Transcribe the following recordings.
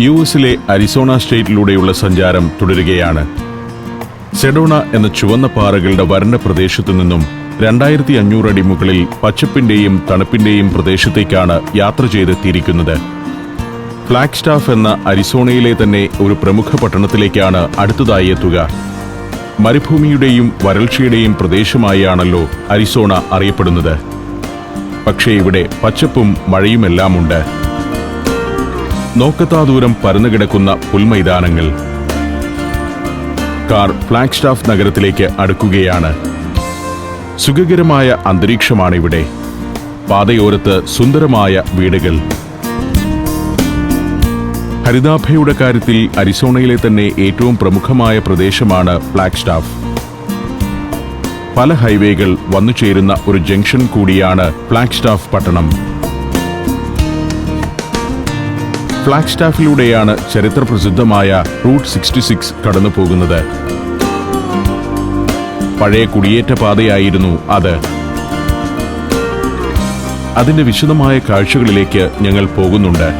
U എസിലെ Arizona സ്റ്റേറ്റിലൂടെയുള്ള സഞ്ചാരം തുടരുകയാണ്. സെഡോണ എന്ന ചുവന്ന പാറകളുടെ വരണ്ട പ്രദേശത്തു നിന്നും രണ്ടായിരത്തി അഞ്ഞൂറ് അടി മുകളിൽ പച്ചപ്പിന്റെയും തണുപ്പിന്റെയും പ്രദേശത്തേക്കാണ് യാത്ര ചെയ്തെത്തിയിരിക്കുന്നത്. ഫ്ലാഗ്സ്റ്റാഫ് എന്ന അരിസോണയിലെ തന്നെ ഒരു പ്രമുഖ പട്ടണത്തിലേക്കാണ് അടുത്തതായി എത്തുക. മരുഭൂമിയുടെയും വരൾച്ചയുടെയും പ്രദേശമായാണല്ലോ അരിസോണ അറിയപ്പെടുന്നത്. പക്ഷേ ഇവിടെ പച്ചപ്പും മഴയുമെല്ലാമുണ്ട്. നോക്കത്താ ദൂരം പരന്നുകിടക്കുന്ന പുൽമൈതാനങ്ങൾ. കാർ ഫ്ലാഗ്സ്റ്റാഫ് നഗരത്തിലേക്ക് അടുക്കുകയാണ്. സുഖകരമായ അന്തരീക്ഷമാണിവിടെ. പാതയോരത്ത് സുന്ദരമായ വീടുകൾ. ഹരിതാഭയുടെ കാര്യത്തിൽ അരിസോണയിലെ തന്നെ ഏറ്റവും പ്രമുഖമായ പ്രദേശമാണ് ഫ്ലാഗ്സ്റ്റാഫ്. പല ഹൈവേകൾ വന്നു ചേരുന്ന ഒരു ജംഗ്ഷൻ കൂടിയാണ് ഫ്ലാഗ്സ്റ്റാഫ് പട്ടണം. ഫ്ലാഗ്സ്റ്റാഫിലൂടെയാണ് ചരിത്രപ്രസിദ്ധമായ റൂട്ട് സിക്സ്റ്റി സിക്സ് കടന്നു പോകുന്നത് പഴയ കുടിയേറ്റ പാതയായിരുന്നു അത്. അതിന്റെ വിശദമായ കാഴ്ചകളിലേക്ക് ഞങ്ങൾ പോകുന്നുണ്ട്.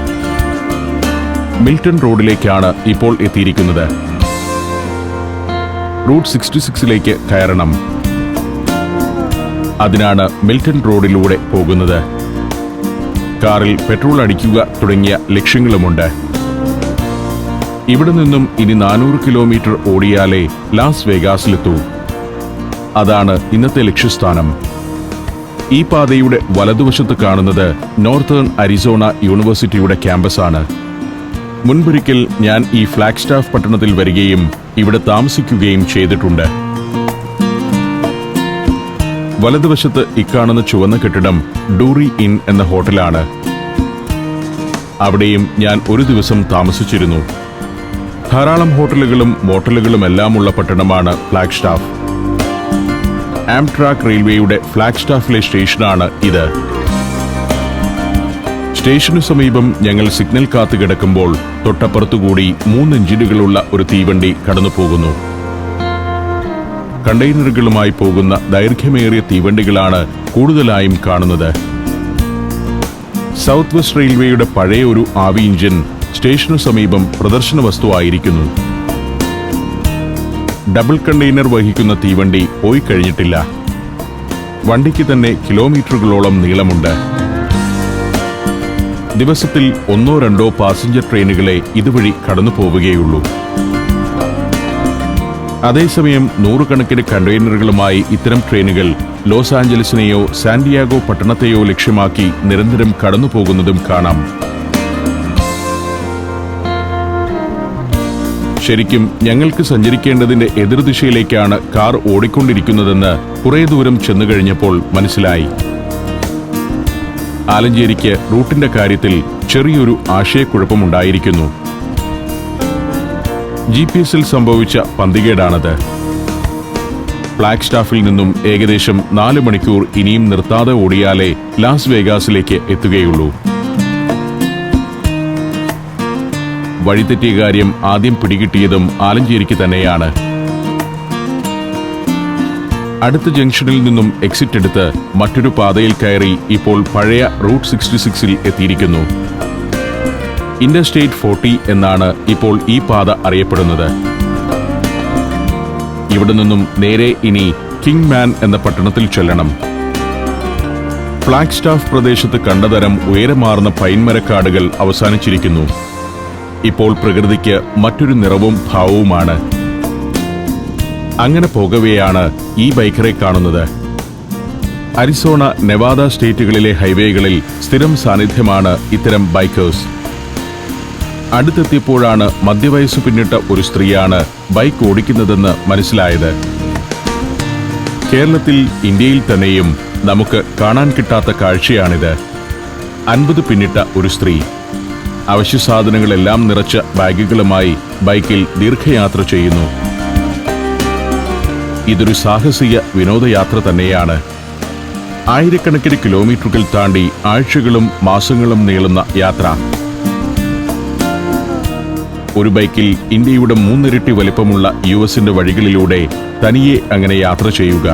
മിൽട്ടൺ റോഡിലേക്കാണ് ഇപ്പോൾ എത്തിയിരിക്കുന്നത്. റൂട്ട് സിക്സ്റ്റി സിക്സിലേക്ക് കയറണം. അതിനാണ് മിൽട്ടൺ റോഡിലൂടെ പോകുന്നത്. കാറിൽ പെട്രോൾ അടിക്കുക തുടങ്ങിയ ലക്ഷ്യങ്ങളുമുണ്ട്. ഇവിടെ നിന്നും ഇനി നാനൂറ് കിലോമീറ്റർ ഓടിയാലേ ലാസ് വേഗാസിലെത്തൂ. അതാണ് ഇന്നത്തെ ലക്ഷ്യസ്ഥാനം. ഈ പാതയുടെ വലതുവശത്ത് കാണുന്നത് നോർത്തേൺ അരിസോണ യൂണിവേഴ്സിറ്റിയുടെ ക്യാമ്പസാണ്. മുൻപൊരിക്കൽ ഞാൻ ഈ ഫ്ലാഗ്സ്റ്റാഫ് പട്ടണത്തിൽ വരികയും ഇവിടെ താമസിക്കുകയും ചെയ്തിട്ടുണ്ട്. വലതുവശത്ത് ഇക്കാണുന്ന ചുവന്ന കെട്ടിടം ഡൂറി ഇൻ എന്ന ഹോട്ടലാണ്. അവിടെയും ഞാൻ ഒരു ദിവസം താമസിച്ചിരുന്നു. ധാരാളം ഹോട്ടലുകളും മോട്ടലുകളും എല്ലാമുള്ള പട്ടണമാണ് ഫ്ലാഗ്സ്റ്റാഫ്. ആംട്രാക്ക് റെയിൽവേയുടെ ഫ്ലാഗ്സ്റ്റാഫിലെ സ്റ്റേഷനാണ് ഇത്. സ്റ്റേഷനു സമീപം ഞങ്ങൾ സിഗ്നൽ കാത്തു കിടക്കുമ്പോൾ തൊട്ടപ്പുറത്തുകൂടി മൂന്ന് എഞ്ചിനുകളുള്ള ഒരു തീവണ്ടി കടന്നു പോകുന്നു കണ്ടെയ്നറുകളുമായി പോകുന്ന ദൈർഘ്യമേറിയ തീവണ്ടികളാണ് കൂടുതലായും കാണുന്നത്. സൗത്ത് വെസ്റ്റ് റെയിൽവേയുടെ പഴയ ഒരു ആവി ഇഞ്ചിൻ സ്റ്റേഷനു സമീപം പ്രദർശന വസ്തുവായിരിക്കുന്നു ഡബിൾ കണ്ടെയ്നർ വഹിക്കുന്ന തീവണ്ടി പോയി കഴിഞ്ഞിട്ടില്ല. വണ്ടിക്ക് തന്നെ കിലോമീറ്ററുകളോളം നീളമുണ്ട്. ദിവസത്തിൽ ഒന്നോ രണ്ടോ പാസഞ്ചർ ട്രെയിനുകളെ ഇതുവഴി കടന്നു പോവുകയുള്ളൂ അതേസമയം നൂറുകണക്കിന് കണ്ടെയ്നറുകളുമായി ഇത്തരം ട്രെയിനുകൾ ലോസ് ആഞ്ചലസിനെയോ സാന്റിയാഗോ പട്ടണത്തെയോ ലക്ഷ്യമാക്കി നിരന്തരം കടന്നുപോകുന്നതും കാണാം. ശരിക്കും ഞങ്ങൾക്ക് സഞ്ചരിക്കേണ്ടതിന്റെ എതിർദിശയിലേക്കാണ് കാർ ഓടിക്കൊണ്ടിരിക്കുന്നതെന്ന് കുറേ ദൂരം ചെന്നു കഴിഞ്ഞപ്പോൾ മനസ്സിലായി. ആലഞ്ചേരിക്ക് റൂട്ടിന്റെ കാര്യത്തിൽ ചെറിയൊരു ആശയക്കുഴപ്പമുണ്ടായിരിക്കുന്നു. ജി പി എസിൽ സംഭവിച്ച പന്തികേടാണത്. ഫ്ലാഗ്സ്റ്റാഫിൽ നിന്നും ഏകദേശം നാല് മണിക്കൂർ ഇനിയും നിർത്താതെ ഓടിയാലേ ലാസ് വേഗാസിലേക്ക് എത്തുകയുള്ളൂ. വഴിതെറ്റിയ കാര്യം ആദ്യം പിടികിട്ടിയതും ആലഞ്ചേരിക്ക് തന്നെയാണ്. അടുത്ത ജംഗ്ഷനിൽ നിന്നും എക്സിറ്റ് എടുത്ത് മറ്റൊരു പാതയിൽ കയറി ഇപ്പോൾ പഴയ റൂട്ട് സിക്സ്റ്റി സിക്സിൽ എത്തിയിരിക്കുന്നു. ഇന്റർസ്റ്റേറ്റ് ഫോർട്ടി എന്നാണ് ഇപ്പോൾ ഈ പാത അറിയപ്പെടുന്നത്. ഇവിടെ നിന്നും നേരെ ഇനി കിങ് മാൻ എന്ന പട്ടണത്തിൽ ചെല്ലണം. ഫ്ലാഗ്സ്റ്റാഫ് പ്രദേശത്ത് കണ്ടതരം ഉയരമാർന്ന പൈൻമരക്കാടുകൾ അവസാനിച്ചിരിക്കുന്നു. ഇപ്പോൾ പ്രകൃതിക്ക് മറ്റൊരു നിറവും ഭാവവുമാണ്. അങ്ങനെ പോകവെയാണ് ഈ ബൈക്കറെ കാണുന്നത്. അരിസോണ നെവാദ സ്റ്റേറ്റുകളിലെ ഹൈവേകളിൽ സ്ഥിരം സാന്നിധ്യമാണ് ഇത്തരം ബൈക്കേഴ്സ്. അടുത്തെത്തിയപ്പോഴാണ് മധ്യവയസ്സ് പിന്നിട്ട ഒരു സ്ത്രീയാണ് ബൈക്ക് ഓടിക്കുന്നതെന്ന് മനസ്സിലായത്. കേരളത്തിൽ ഇന്ത്യയിൽ തന്നെയും നമുക്ക് കാണാൻ കിട്ടാത്ത കാഴ്ചയാണിത്. അൻപത് പിന്നിട്ട ഒരു സ്ത്രീ. അവശ്യ സാധനങ്ങളെല്ലാം നിറച്ച ബാഗുകളുമായി ബൈക്കിൽ ദീർഘയാത്ര ചെയ്യുന്നു. ഇതൊരു സാഹസിക വിനോദയാത്ര തന്നെയാണ്. ആയിരക്കണക്കിന് കിലോമീറ്ററുകൾ താണ്ടി ആഴ്ചകളും മാസങ്ങളും നീളുന്ന യാത്ര. ഒരു ബൈക്കിൽ ഇന്ത്യയുടെ മൂന്നിരട്ടി വലിപ്പമുള്ള യു എസിന്റെ വഴികളിലൂടെ തനിയെ അങ്ങനെ യാത്ര ചെയ്യുക.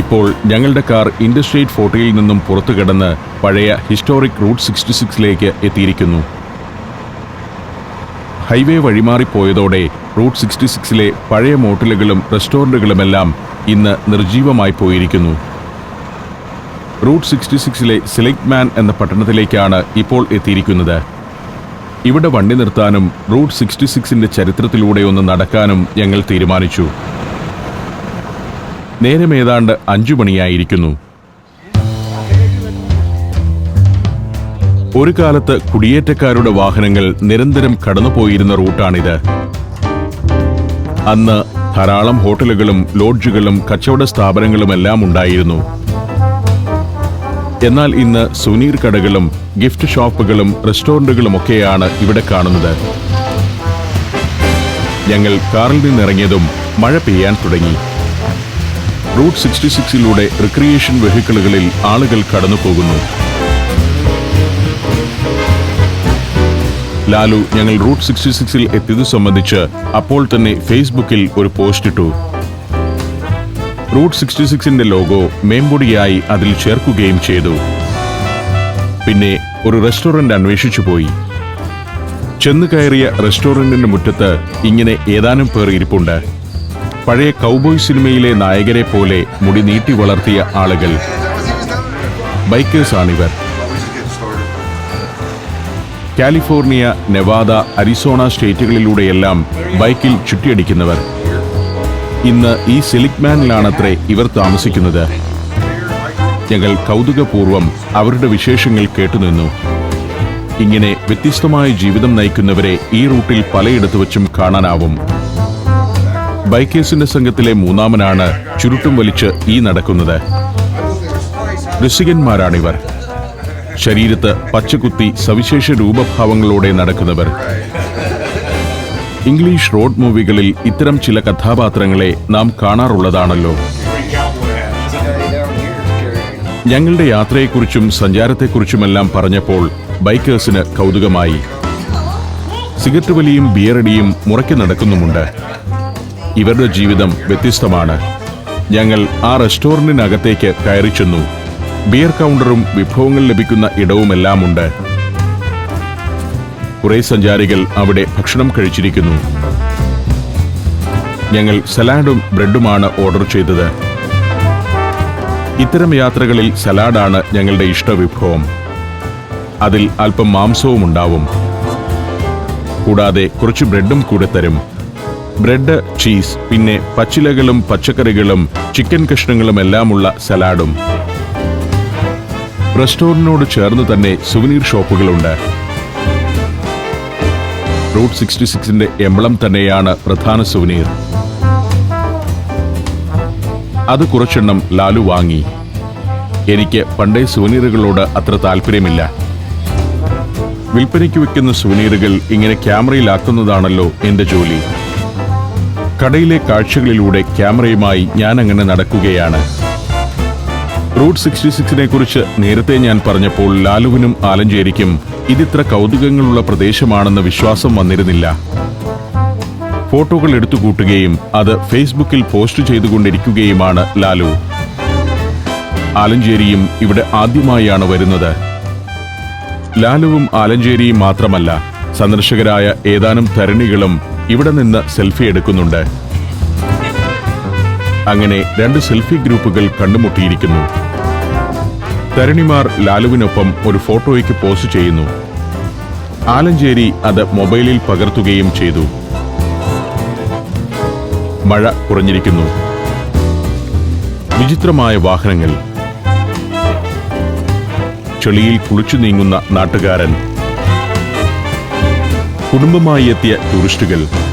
ഇപ്പോൾ ഞങ്ങളുടെ കാർ ഇൻഡസ്ട്രേറ്റ് ഫോർട്ടിയിൽ നിന്നും പുറത്തു കടന്ന് പഴയ ഹിസ്റ്റോറിക് റൂട്ട് സിക്സ്റ്റി സിക്സിലേക്ക് എത്തിയിരിക്കുന്നു. ഹൈവേ വഴിമാറിപ്പോയതോടെ റൂട്ട് സിക്സ്റ്റി സിക്സിലെ പഴയ മോട്ടലുകളും റെസ്റ്റോറന്റുകളുമെല്ലാം ഇന്ന് നിർജീവമായി പോയിരിക്കുന്നു. റൂട്ട് സിക്സ്റ്റി സിക്സിലെ സിലക്ട് മാൻ എന്ന പട്ടണത്തിലേക്കാണ് ഇപ്പോൾ എത്തിയിരിക്കുന്നത്. ഇവിടെ വണ്ടി നിർത്താനും റൂട്ട് സിക്സ്റ്റി സിക്സിന്റെ ചരിത്രത്തിലൂടെ ഒന്ന് നടക്കാനും ഞങ്ങൾ തീരുമാനിച്ചു. നേരം ഏതാണ്ട് അഞ്ചു മണിയായിരിക്കുന്നു. ഒരു കാലത്ത് കുടിയേറ്റക്കാരുടെ വാഹനങ്ങൾ നിരന്തരം കടന്നുപോയിരുന്ന റൂട്ടാണിത്. അന്ന് ധാരാളം ഹോട്ടലുകളും ലോഡ്ജുകളും കച്ചവട സ്ഥാപനങ്ങളുമെല്ലാം ഉണ്ടായിരുന്നു. എന്നാൽ ഇന്ന് സുനീർ കടകളും ഗിഫ്റ്റ് ഷോപ്പുകളും റെസ്റ്റോറന്റുകളും ഒക്കെയാണ് ഇവിടെ കാണുന്നത്. ഞങ്ങൾ കാറിൽ നിന്നിറങ്ങിയതും മഴ പെയ്യാൻ തുടങ്ങി. റൂട്ട് സിക്സ്റ്റി സിക്സിലൂടെ റിക്രിയേഷൻ വെഹിക്കിളുകളിൽ ആളുകൾ കടന്നു പോകുന്നു ലാലു ഞങ്ങൾ റൂട്ട് സിക്സ്റ്റി സിക്സിൽ എത്തിയത് സംബന്ധിച്ച് അപ്പോൾ തന്നെ ഫേസ്ബുക്കിൽ ഒരു പോസ്റ്റ് ഇട്ടു. റൂട്ട് സിക്സ്റ്റി സിക്സിന്റെ ലോഗോ മേമ്പൊടിയായി അതിൽ ചേർക്കുകയും ചെയ്തു. പിന്നെ ഒരു റെസ്റ്റോറന്റ് അന്വേഷിച്ചു പോയി. ചെന്നു കയറിയ റെസ്റ്റോറന്റിന്റെ മുറ്റത്ത് ഇങ്ങനെ ഏതാനും പേർ ഇരിപ്പുണ്ട്. പഴയ കൗബോയ് സിനിമയിലെ നായകരെ പോലെ മുടി നീട്ടി വളർത്തിയ ആളുകൾ. ബൈക്കേഴ്സാണിവർ. കാലിഫോർണിയ നെവാദ അരിസോണ സ്റ്റേറ്റുകളിലൂടെയെല്ലാം ബൈക്കിൽ ചുറ്റിയടിക്കുന്നവർ. ഇന്ന് ഈ സിലിക്മാനിലാണത്രേ ഇവർ താമസിക്കുന്നത്. ഞങ്ങൾ കൗതുകപൂർവം അവരുടെ വിശേഷങ്ങൾ കേട്ടുനിന്നു. ഇങ്ങനെ വ്യത്യസ്തമായ ജീവിതം നയിക്കുന്നവരെ ഈ റൂട്ടിൽ പലയിടത്തു വച്ചും കാണാനാവും. ബൈക്കേഴ്സിന്റെ സംഘത്തിലെ മൂന്നാമനാണ് ചുരുട്ടും വലിച്ച് ഈ നടക്കുന്നത്. രസികന്മാരാണിവർ. ശരീരത്ത് പച്ചകുത്തി സവിശേഷ രൂപഭാവങ്ങളോടെ നടക്കുന്നവർ. ഇംഗ്ലീഷ് റോഡ് മൂവികളിൽ ഇത്തരം ചില കഥാപാത്രങ്ങളെ നാം കാണാറുള്ളതാണല്ലോ. ഞങ്ങളുടെ യാത്രയെക്കുറിച്ചും സഞ്ചാരത്തെക്കുറിച്ചുമെല്ലാം പറഞ്ഞപ്പോൾ ബൈക്കേഴ്സിന് കൗതുകമായി. സിഗരറ്റ് വലിയും ബിയറടിയും മുറയ്ക്ക് നടക്കുന്നുമുണ്ട്. ഇവരുടെ ജീവിതം വ്യത്യസ്തമാണ്. ഞങ്ങൾ ആ റെസ്റ്റോറന്റിനകത്തേക്ക് കയറി ചെന്നു ബിയർ കൗണ്ടറും വിഭവങ്ങൾ ലഭിക്കുന്ന ഇടവുമെല്ലാം ഉണ്ട് കുറെ സഞ്ചാരികൾ അവിടെ ഭക്ഷണം കഴിച്ചിരിക്കുന്നു. ഞങ്ങൾ സലാഡും ബ്രെഡുമാണ് ഓർഡർ ചെയ്തത്. ഇത്തരം യാത്രകളിൽ സലാഡാണ് ഞങ്ങളുടെ ഇഷ്ടവിഭവം. അതിൽ അല്പം മാംസവും ഉണ്ടാവും. കൂടാതെ കുറച്ച് ബ്രെഡും കൂടെ തരും. ബ്രെഡ് ചീസ് പിന്നെ പച്ചിലകളും പച്ചക്കറികളും ചിക്കൻ കഷ്ണങ്ങളും എല്ലാമുള്ള സലാഡും. റെസ്റ്റോറന്റിനോട് ചേർന്ന് തന്നെ സുവനീർ ഷോപ്പുകളുണ്ട്. റൂട്ട് സിക്സ്റ്റി സിക്സിന്റെ എംബ്ലം തന്നെയാണ് പ്രധാന സുവനീർ അത് കുറച്ചെണ്ണം ലാലു വാങ്ങി. എനിക്ക് പണ്ടേ സുവനീറുകളോട് അത്ര താല്പര്യമില്ല. വിൽപ്പനയ്ക്ക് വെക്കുന്ന സുവനീറുകൾ ഇങ്ങനെ ക്യാമറയിലാക്കുന്നതാണല്ലോ എന്റെ ജോലി. കടയിലെ കാഴ്ചകളിലൂടെ ക്യാമറയുമായി ഞാൻ അങ്ങനെ നടക്കുകയാണ്. റൂട്ട് സിക്സ്റ്റി സിക്സിനെ കുറിച്ച് നേരത്തെ ഞാൻ പറഞ്ഞപ്പോൾ ലാലുവിനും ആലഞ്ചേരിക്കും ഇതിത്ര കൗതുകങ്ങളുള്ള പ്രദേശമാണെന്ന് വിശ്വാസം വന്നിരുന്നില്ല. ഫോട്ടോകൾ എടുത്തുകൂട്ടുകയും അത് ഫേസ്ബുക്കിൽ പോസ്റ്റ് ചെയ്തുകൊണ്ടിരിക്കുകയുമാണ് ലാലു. ആലഞ്ചേരിയും ഇവിടെ ആദ്യമായാണ് വരുന്നത്. ലാലുവും ആലഞ്ചേരിയും മാത്രമല്ല സന്ദർശകരായ ഏതാനും തരണികളും ഇവിടെ നിന്ന് സെൽഫി എടുക്കുന്നുണ്ട്. അങ്ങനെ രണ്ട് സെൽഫി ഗ്രൂപ്പുകൾ കണ്ടുമുട്ടിയിരിക്കുന്നു. തരണിമാർ ലാലുവിനൊപ്പം ഒരു ഫോട്ടോയ്ക്ക് പോസ്റ്റ് ചെയ്യുന്നു. ആലഞ്ചേരി അത് മൊബൈലിൽ പകർത്തുകയും ചെയ്തു. മഴ കുറഞ്ഞിരിക്കുന്നു. വിചിത്രമായ വാഹനങ്ങൾ. ചെളിയിൽ കുളിച്ചു നീങ്ങുന്ന നാട്ടുകാരൻ. കുടുംബമായി എത്തിയ ടൂറിസ്റ്റുകൾ.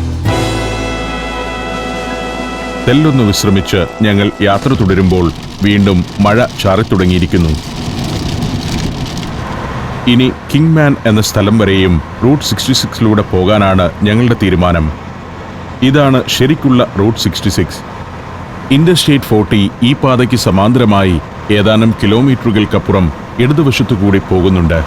തെല്ലൊന്ന് വിശ്രമിച്ച് ഞങ്ങൾ യാത്ര തുടരുമ്പോൾ വീണ്ടും മഴ ചാറിത്തുടങ്ങിയിരിക്കുന്നു. ഇനി കിങ്മാൻ എന്ന സ്ഥലം വരെയും റൂട്ട് സിക്സ്റ്റി സിക്സിലൂടെ പോകാനാണ് ഞങ്ങളുടെ തീരുമാനം. ഇതാണ് ശരിക്കുള്ള route sixty six. Interstate forty ഈ പാതയ്ക്ക് സമാന്തരമായി ഏതാനും കിലോമീറ്ററുകൾക്കപ്പുറം ഇടതുവശത്തുകൂടി പോകുന്നുണ്ട്.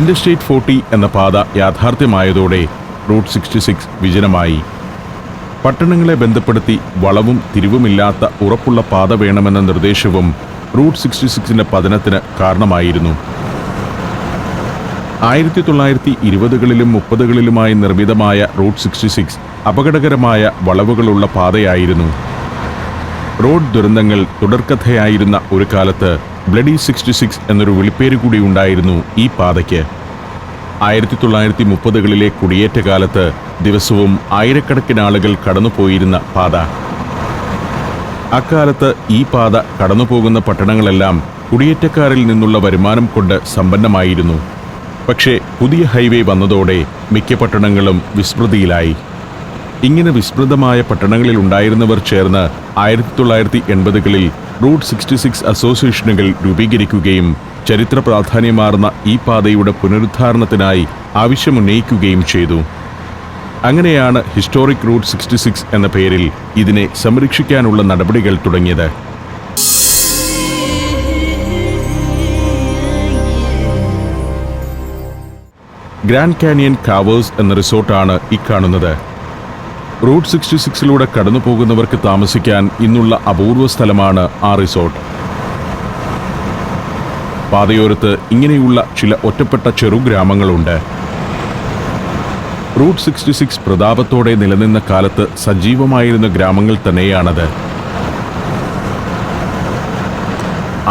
ഇൻഡർസ്റ്റേറ്റ് ഫോർട്ടി എന്ന പാത യാഥാർത്ഥ്യമായതോടെ റൂട്ട് സിക്സ്റ്റി സിക്സ് വിജനമായി. പട്ടണങ്ങളെ ബന്ധപ്പെടുത്തി വളവും തിരിവുമില്ലാത്ത ഉറപ്പുള്ള പാത വേണമെന്ന നിർദ്ദേശവും റൂട്ട് സിക്സ്റ്റി സിക്സിന്റെ പതനത്തിന് കാരണമായിരുന്നു. ആയിരത്തി തൊള്ളായിരത്തി ഇരുപതുകളിലും മുപ്പതുകളിലുമായി നിർമ്മിതമായ റൂട്ട് സിക്സ്റ്റി സിക്സ് അപകടകരമായ വളവുകളുള്ള പാതയായിരുന്നു. റോഡ് ദുരന്തങ്ങൾ തുടർക്കഥയായിരുന്ന ഒരു കാലത്ത് ബ്ലഡി സിക്സ്റ്റി സിക്സ് എന്നൊരു വിളിപ്പേര് കൂടി ഉണ്ടായിരുന്നു ഈ പാതയ്ക്ക്. ആയിരത്തി തൊള്ളായിരത്തി മുപ്പതുകളിലെ കുടിയേറ്റ കാലത്ത് ദിവസവും ആയിരക്കണക്കിന് ആളുകൾ കടന്നുപോയിരുന്ന പാത. അക്കാലത്ത് ഈ പാത കടന്നുപോകുന്ന പട്ടണങ്ങളെല്ലാം കുടിയേറ്റക്കാരിൽ നിന്നുള്ള വരുമാനം കൊണ്ട് സമ്പന്നമായിരുന്നു. പക്ഷേ പുതിയ ഹൈവേ വന്നതോടെ മിക്ക പട്ടണങ്ങളും വിസ്മൃതിയിലായി. ഇങ്ങനെ വിസ്മൃതമായ പട്ടണങ്ങളിൽ ഉണ്ടായിരുന്നവർ ചേർന്ന് ആയിരത്തി തൊള്ളായിരത്തി എൺപതുകളിൽ റൂട്ട് സിക്സ്റ്റി സിക്സ് അസോസിയേഷനുകൾ രൂപീകരിക്കുകയും ചരിത്ര പ്രാധാന്യമാർന്ന ഈ പാതയുടെ പുനരുദ്ധാരണത്തിനായി ആവശ്യമുന്നയിക്കുകയും ചെയ്തു. അങ്ങനെയാണ് ഹിസ്റ്റോറിക് റൂട്ട് സിക്സ്റ്റി സിക്സ് എന്ന പേരിൽ ഇതിനെ സംരക്ഷിക്കാനുള്ള നടപടികൾ തുടങ്ങിയത്. ഗ്രാൻഡ് കാനിയൻ കാവേഴ്സ് എന്ന റിസോർട്ടാണ് ഇക്കാണുന്നത് റൂട്ട് സിക്സ്റ്റി സിക്സിലൂടെ കടന്നു പോകുന്നവർക്ക് താമസിക്കാൻ ഇന്നുള്ള അപൂർവ സ്ഥലമാണ് ആ റിസോർട്ട്. പാതയോരത്ത് ഇങ്ങനെയുള്ള ചില ഒറ്റപ്പെട്ട ചെറുഗ്രാമങ്ങളുണ്ട് റൂട്ട് സിക്സ്റ്റി സിക്സ് പ്രതാപത്തോടെ നിലനിന്ന കാലത്ത് സജീവമായിരുന്ന ഗ്രാമങ്ങൾ തന്നെയാണത്.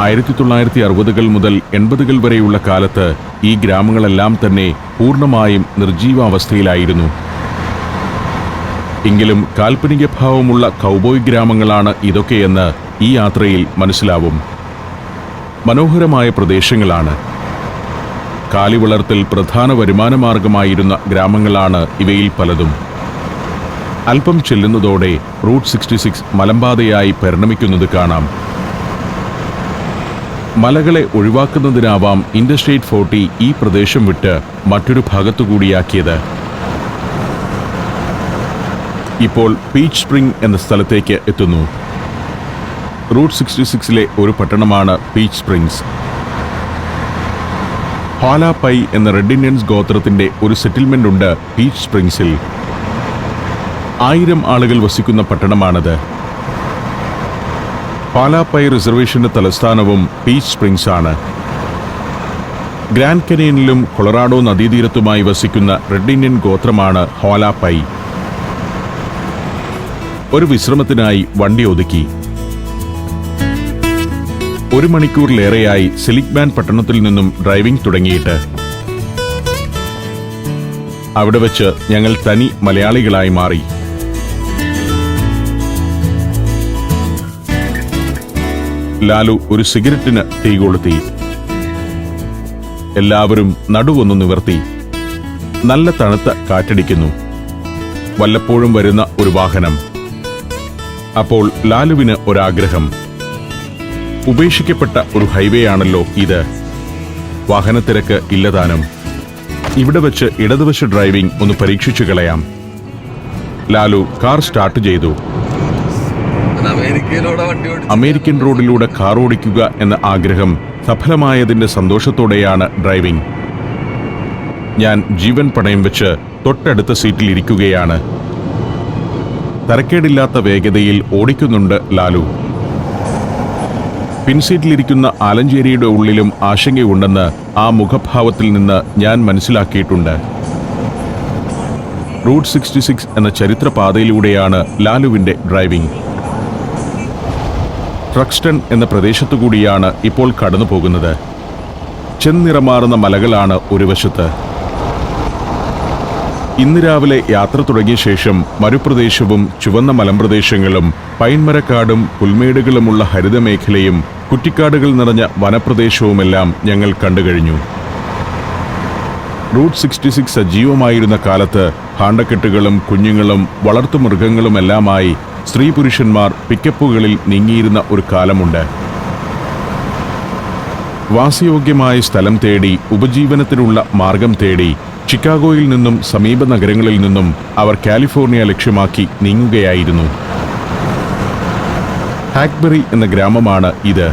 ആയിരത്തി തൊള്ളായിരത്തി അറുപതുകൾ മുതൽ എൺപതുകൾ വരെയുള്ള കാലത്ത് ഈ ഗ്രാമങ്ങളെല്ലാം തന്നെ പൂർണമായും നിർജീവാവസ്ഥയിലായിരുന്നു എങ്കിലും കാൽപ്പനിക ഭാവമുള്ള കൗബോയ് ഗ്രാമങ്ങളാണ് ഇതൊക്കെയെന്ന് ഈ യാത്രയിൽ മനസ്സിലാവും. മനോഹരമായ പ്രദേശങ്ങളാണ്. കാലി വളർത്തൽ പ്രധാന വരുമാന മാർഗമായിരുന്ന ഗ്രാമങ്ങളാണ് ഇവയിൽ പലതും. അല്പം ചെല്ലുന്നതോടെ റൂട്ട് സിക്സ്റ്റി സിക്സ് മലമ്പാതയായി പരിണമിക്കുന്നത് കാണാം. മലകളെ ഒഴിവാക്കുന്നതിനാവാം ഇൻഡസ്ട്രേറ്റ് ഫോർട്ടി ഈ പ്രദേശം വിട്ട് മറ്റൊരു ഭാഗത്തുകൂടിയാക്കിയത്. ഇപ്പോൾ പീച്ച് സ്പ്രിംഗ് എന്ന സ്ഥലത്തേക്ക് എത്തുന്നു. റൂട്ട് സിക്സ്റ്റി സിക്സിലെ ഒരു പട്ടണമാണ് പീച്ച് സ്പ്രിംഗ്സ്. ഹാല പൈ എന്ന റെഡ് ഇന്ത്യൻസ് ഗോത്രത്തിന്റെ ഒരു സെറ്റിൽമെന്റ് ഉണ്ട് പീച്ച് സ്പ്രിംഗ്സിൽ. ആയിരം ആളുകൾ വസിക്കുന്ന പട്ടണമാണത്. പാലാപ്പൈ റിസർവേഷന്റെ തലസ്ഥാനവും പീച്ച് സ്പ്രിംഗ്സ് ആണ്. ഗ്രാൻഡ് കനേനിലും കൊളറാഡോ നദീതീരത്തുമായി വസിക്കുന്ന റെഡ് ഇന്ത്യൻ ഗോത്രമാണ് ഹോലാപ്പൈ ഒരു വിശ്രമത്തിനായി വണ്ടി ഒതുക്കി. ഒരു മണിക്കൂറിലേറെയായി സിലിക്ബാൻ പട്ടണത്തിൽ നിന്നും ഡ്രൈവിംഗ് തുടങ്ങിയിട്ട്. അവിടെ വച്ച് ഞങ്ങൾ തനി മലയാളികളായി മാറി. ലാലു ഒരു സിഗരറ്റിന് തീ കൊളുത്തി. എല്ലാവരും നടുവൊന്നു നിവർത്തി. നല്ല തണുത്ത കാറ്റടിക്കുന്നു. വല്ലപ്പോഴും വരുന്ന ഒരു വാഹനം. അപ്പോൾ ലാലുവിന് ഒരാഗ്രഹം. ഉപേക്ഷിക്കപ്പെട്ട ഒരു ഹൈവേ ആണല്ലോ ഇത്. വാഹനത്തിരക്ക് ഇല്ലതാനും. ഇവിടെ വെച്ച് ഇടതുവശ ഡ്രൈവിംഗ് ഒന്ന് പരീക്ഷിച്ചു കളയാം. ലാലു കാർ സ്റ്റാർട്ട് ചെയ്തു. അമേരിക്കൻ റോഡിലൂടെ കാർ ഓടിക്കുക എന്ന ആഗ്രഹം സഫലമായതിന്റെ സന്തോഷത്തോടെയാണ് ഡ്രൈവിംഗ്. ഞാൻ ജീവൻ പണയം വെച്ച് തൊട്ടടുത്ത സീറ്റിൽ ഇരിക്കുകയാണ്. തരക്കേടില്ലാത്ത വേഗതയിൽ ഓടിക്കുന്നുണ്ട് ലാലു. പിൻസീറ്റിലിരിക്കുന്ന ആലഞ്ചേരിയുടെ ഉള്ളിലും ആശങ്കയുണ്ടെന്ന് ആ മുഖഭാവത്തിൽ നിന്ന് ഞാൻ മനസ്സിലാക്കിയിട്ടുണ്ട്. റൂട്ട് സിക്സ്റ്റി സിക്സ് എന്ന ചരിത്രപാതയിലൂടെയാണ് ലാലുവിന്റെ ഡ്രൈവിംഗ്. ട്രക്സ്റ്റൺ എന്ന പ്രദേശത്തുകൂടിയാണ് ഇപ്പോൾ കടന്നു പോകുന്നത് ചെന്നിറമാറുന്ന മലകളാണ് ഒരു വശത്ത്. ഇന്ന് രാവിലെ യാത്ര തുടങ്ങിയ ശേഷം മരുപ്രദേശവും ചുവന്ന മലമ്പ്രദേശങ്ങളും പൈൻമരക്കാടും പുൽമേടുകളുമുള്ള ഹരിതമേഖലയും കുറ്റിക്കാടുകൾ നിറഞ്ഞ വനപ്രദേശവുമെല്ലാം ഞങ്ങൾ കണ്ടുകഴിഞ്ഞു. റൂട്ട് സിക്സ്റ്റി സിക്സ് സജീവമായിരുന്ന കാലത്ത് ഹാണ്ടക്കെട്ടുകളും കുഞ്ഞുങ്ങളും വളർത്തുമൃഗങ്ങളുമെല്ലാമായി സ്ത്രീ പുരുഷന്മാർ പിക്കപ്പുകളിൽ നീങ്ങിയിരുന്ന ഒരു കാലമുണ്ട്. വാസയോഗ്യമായ സ്ഥലം തേടി ഉപജീവനത്തിനുള്ള മാർഗം തേടി ചിക്കാഗോയിൽ നിന്നും സമീപ നഗരങ്ങളിൽ നിന്നും അവർ കാലിഫോർണിയ ലക്ഷ്യമാക്കി നീങ്ങുകയായിരുന്നു. ഹാക്ബറി എന്ന ഗ്രാമമാണ് ഇത്.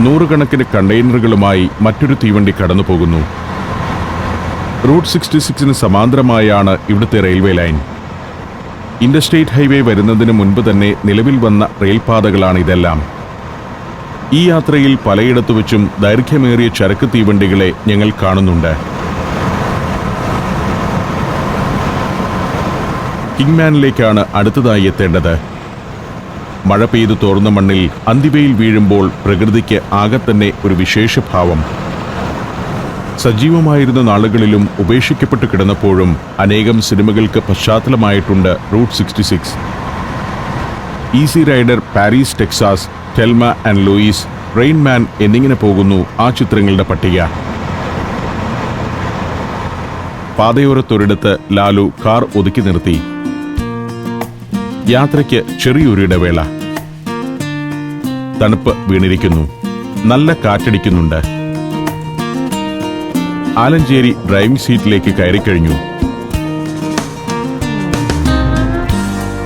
നൂറുകണക്കിന് കണ്ടെയ്നറുകളുമായി മറ്റൊരു തീവണ്ടി കടന്നു പോകുന്നു റൂട്ട് സിക്സ്റ്റി സിക്സിന് സമാന്തരമായാണ് ഇവിടുത്തെ റെയിൽവേ ലൈൻ. ഇന്റർസ്റ്റേറ്റ് ഹൈവേ വരുന്നതിന് മുൻപ് തന്നെ നിലവിൽ വന്ന റെയിൽപാതകളാണ് ഇതെല്ലാം. ഈ യാത്രയിൽ പലയിടത്തു വെച്ചും ദൈർഘ്യമേറിയ ചരക്ക് തീവണ്ടികളെ ഞങ്ങൾ കാണുന്നുണ്ട്. കിങ്മാനിലേക്കാണ് അടുത്തതായി എത്തേണ്ടത്. മഴ പെയ്തു തോർന്ന മണ്ണിൽ അന്തിവയിൽ വീഴുമ്പോൾ പ്രകൃതിക്ക് ആകെ തന്നെ ഒരു വിശേഷഭാവം. സജീവമായിരുന്ന നാളുകളിലും ഉപേക്ഷിക്കപ്പെട്ടു കിടന്നപ്പോഴും അനേകം സിനിമകൾക്ക് പശ്ചാത്തലമായിട്ടുണ്ട് route sixty six. Easy rider Paris Texas Thelma and Louise Rain Man എന്നിങ്ങനെ പോകുന്നു ആ ചിത്രങ്ങളുടെ പട്ടിക. പാതയോരത്തൊരിടത്ത് ലാലു കാർ ഒതുക്കി നിർത്തി. യാത്രയ്ക്ക് ചെറിയൊരു ഇടവേള. തണുപ്പ് വീണിരിക്കുന്നു. നല്ല കാറ്റടിക്കുന്നുണ്ട്. ആലഞ്ചേരി ഡ്രൈവിംഗ് സീറ്റിലേക്ക് കയറിക്കഴിഞ്ഞു.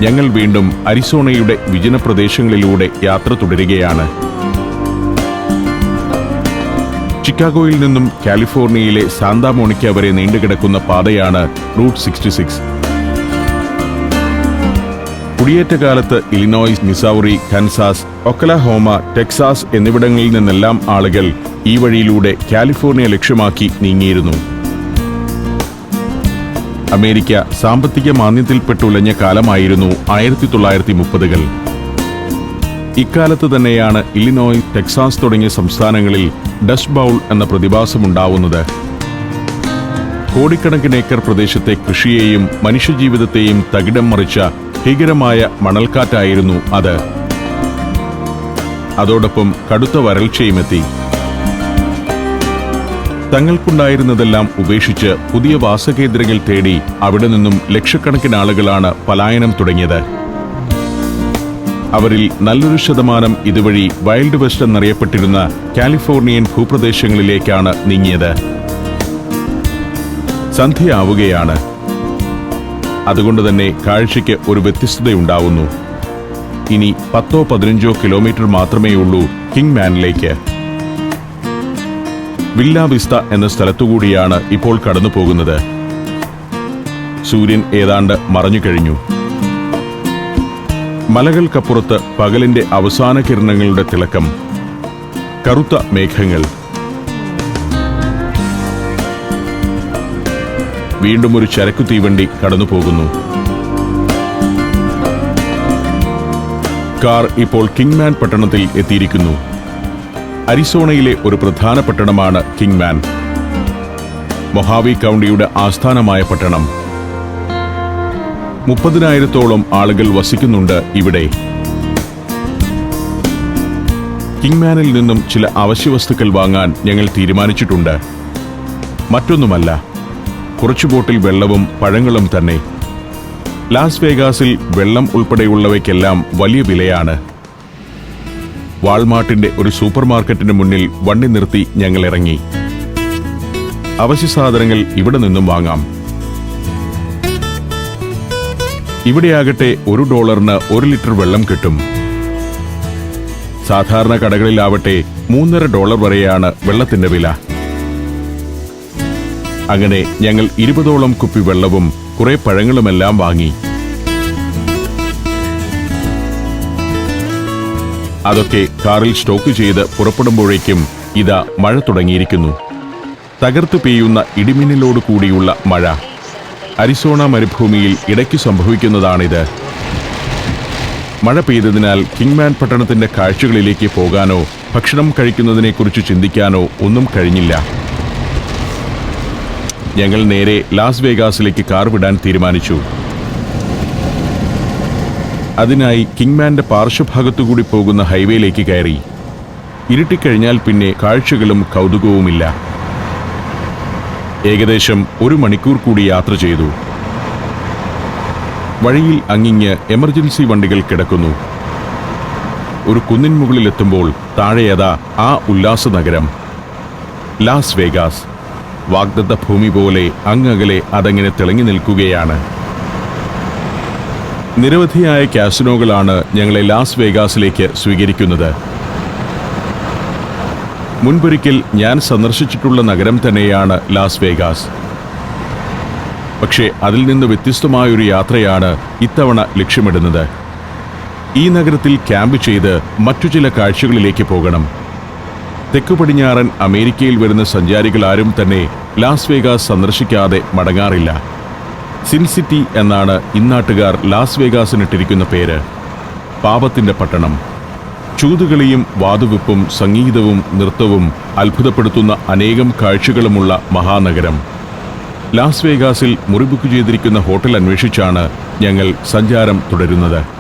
ഞങ്ങൾ വീണ്ടും അരിസോണയുടെ വിജന പ്രദേശങ്ങളിലൂടെ യാത്ര തുടരുകയാണ്. ചിക്കാഗോയിൽ നിന്നും കാലിഫോർണിയയിലെ സാന്താ മോണിക്ക വരെ നീണ്ടുകിടക്കുന്ന പാതയാണ് റൂട്ട് സിക്സ്റ്റി സിക്സ്. കുടിയേറ്റ കാലത്ത് Illinois Missouri Kansas Oklahoma Texas എന്നിവിടങ്ങളിൽ നിന്നെല്ലാം ആളുകൾ ഈ വഴിയിലൂടെ കാലിഫോർണിയ ലക്ഷ്യമാക്കി നീങ്ങിയിരുന്നു. അമേരിക്ക സാമ്പത്തിക മാന്ദ്യത്തിൽപ്പെട്ടുലഞ്ഞ കാലമായിരുന്നു ആയിരത്തി തൊള്ളായിരത്തി മുപ്പതുകൾ ഇക്കാലത്ത് തന്നെയാണ് ഇലിനോയ് ടെക്സാസ് തുടങ്ങിയ സംസ്ഥാനങ്ങളിൽ ഡസ്റ്റ് ബൗൾ എന്ന പ്രതിഭാസമുണ്ടാവുന്നത്. കോടിക്കണക്കിന് ഏക്കർ പ്രദേശത്തെ കൃഷിയെയും മനുഷ്യജീവിതത്തെയും തകിടം മറിച്ച ഭീകരമായ മണൽക്കാറ്റായിരുന്നു അത്. അതോടൊപ്പം കടുത്ത വരൾച്ചയുമെത്തി. തങ്ങൾക്കുണ്ടായിരുന്നതെല്ലാം ഉപേക്ഷിച്ച് പുതിയ വാസകേന്ദ്രങ്ങൾ തേടി അവിടെ നിന്നും ലക്ഷക്കണക്കിന് ആളുകളാണ് പലായനം തുടങ്ങിയത്. അവരിൽ നല്ലൊരു ശതമാനം ഇതുവഴി വൈൽഡ് വെസ്റ്റ് എന്നറിയപ്പെട്ടിരുന്ന കാലിഫോർണിയൻ ഭൂപ്രദേശങ്ങളിലേക്കാണ് നീങ്ങിയത്. സന്ധ്യയാവുകയാണ്. അതുകൊണ്ട് തന്നെ കാഴ്ചയ്ക്ക് ഒരു വ്യത്യസ്തതയുണ്ടാവുന്നു. ഇനി പത്തോ പതിനഞ്ചോ കിലോമീറ്റർ മാത്രമേ ഉള്ളൂ കിങ് മാനിലേക്ക്. വില്ല വിസ്ത എന്ന സ്ഥലത്തുകൂടിയാണ് ഇപ്പോൾ കടന്നു പോകുന്നത്. സൂര്യൻ ഏതാണ്ട് മറഞ്ഞു കഴിഞ്ഞു. മലകൾക്കപ്പുറത്ത് പകലിന്റെ അവസാന കിരണങ്ങളുടെ തിളക്കം കറുത്ത മേഘങ്ങൾ. വീണ്ടും ഒരു ചരക്കു തീവണ്ടി കടന്നു പോകുന്നു. കാർ ഇപ്പോൾ കിങ്മാൻ പട്ടണത്തിൽ എത്തിയിരിക്കുന്നു. അരിസോണയിലെ ഒരു പ്രധാന പട്ടണമാണ് കിങ്മാൻ. മൊഹാവി കൗണ്ടിയുടെ ആസ്ഥാനമായ പട്ടണം. മുപ്പതിനായിരത്തോളം ആളുകൾ വസിക്കുന്നുണ്ട് ഇവിടെ. കിങ്മാനിൽ നിന്നും ചില അവശ്യവസ്തുക്കൾ വാങ്ങാൻ ഞങ്ങൾ തീരുമാനിച്ചിട്ടുണ്ട്. മറ്റൊന്നുമല്ല കുറച്ചു ബോട്ടിൽ വെള്ളവും പഴങ്ങളും തന്നെ. ലാസ് വേഗാസിൽ വെള്ളം ഉൾപ്പെടെയുള്ളവയ്ക്കെല്ലാം വലിയ വിലയാണ്. വാൾമാർട്ടിന്റെ ഒരു സൂപ്പർ മാർക്കറ്റിന് മുന്നിൽ വണ്ടി നിർത്തി ഞങ്ങൾ ഇറങ്ങി. അവശ്യ സാധനങ്ങൾ ഇവിടെ നിന്നും വാങ്ങാം. ഇവിടെയാകട്ടെ ഒരു ഡോളറിന് ഒരു ലിറ്റർ വെള്ളം കിട്ടും. സാധാരണ കടകളിലാവട്ടെ മൂന്നര ഡോളർ വരെയാണ് വെള്ളത്തിന്റെ വില. അങ്ങനെ ഞങ്ങൾ ഇരുപതോളം കുപ്പി വെള്ളവും കുറെ പഴങ്ങളുമെല്ലാം വാങ്ങി. അതൊക്കെ കാറിൽ സ്റ്റോക്ക് ചെയ്ത് പുറപ്പെടുമ്പോഴേക്കും ഇതാ മഴ തുടങ്ങിയിരിക്കുന്നു. തകർത്തു പെയ്യുന്ന ഇടിമിന്നലോട് കൂടിയുള്ള മഴ. അരിസോണ മരുഭൂമിയിൽ ഇടയ്ക്ക് സംഭവിക്കുന്നതാണിത്. മഴ പെയ്തതിനാൽ കിങ്മാൻ പട്ടണത്തിന്റെ കാഴ്ചകളിലേക്ക് പോകാനോ ഭക്ഷണം കഴിക്കുന്നതിനെക്കുറിച്ച് ചിന്തിക്കാനോ ഒന്നും കഴിഞ്ഞില്ല. ഞങ്ങൾ നേരെ ലാസ് വേഗാസിലേക്ക് കാർ വിടാൻ തീരുമാനിച്ചു. അതിനായി കിങ്മാന്റെ പാർശ്വഭാഗത്തുകൂടി പോകുന്ന ഹൈവേയിലേക്ക് കയറി. ഇരുട്ടിക്കഴിഞ്ഞാൽ പിന്നെ കാഴ്ചകളും കൗതുകവുമില്ല. ഏകദേശം ഒരു മണിക്കൂർ കൂടി യാത്ര ചെയ്തു. വഴിയിൽ അങ്ങിങ്ങ് എമർജൻസി വണ്ടികൾ കിടക്കുന്നു. ഒരു കുന്നിൻ മുകളിലെത്തുമ്പോൾ താഴെയതാ ആ ഉല്ലാസ നഗരം. Las Vegas. വാഗ്ദത്ത ഭൂമി പോലെ അങ്ങകലെ അതങ്ങനെ തിളങ്ങി നിൽക്കുകയാണ്. നിരവധിയായ കാസിനോകളാണ് ഞങ്ങളെ ലാസ് വേഗാസിലേക്ക് സ്വീകരിക്കുന്നത്. മുൻപൊരിക്കൽ ഞാൻ സന്ദർശിച്ചിട്ടുള്ള നഗരം തന്നെയാണ് ലാസ് വേഗാസ്. പക്ഷേ അതിൽ നിന്ന് വ്യത്യസ്തമായൊരു യാത്രയാണ് ഇത്തവണ ലക്ഷ്യമിടുന്നത്. ഈ നഗരത്തിൽ ക്യാമ്പ് ചെയ്ത് മറ്റു ചില കാഴ്ചകളിലേക്ക് പോകണം. തെക്കു പടിഞ്ഞാറൻ അമേരിക്കയിൽ വരുന്ന സഞ്ചാരികൾ ആരും തന്നെ ലാസ് വേഗാസ് സന്ദർശിക്കാതെ മടങ്ങാറില്ല. സിൻ സിറ്റി എന്നാണ് ഇന്നാട്ടുകാർ ലാസ് വേഗാസിനിട്ടിരിക്കുന്ന പേര്. പാപത്തിന്റെ പട്ടണം. ചൂതുകളിയും വാതുവെപ്പും സംഗീതവും നൃത്തവും അത്ഭുതപ്പെടുത്തുന്ന അനേകം കാഴ്ചകളുമുള്ള മഹാനഗരം. ലാസ് വേഗാസിൽ മുറിബുക്ക് ചെയ്തിരിക്കുന്ന ഹോട്ടൽ അന്വേഷിച്ചാണ് ഞങ്ങൾ സഞ്ചാരം തുടരുന്നത്.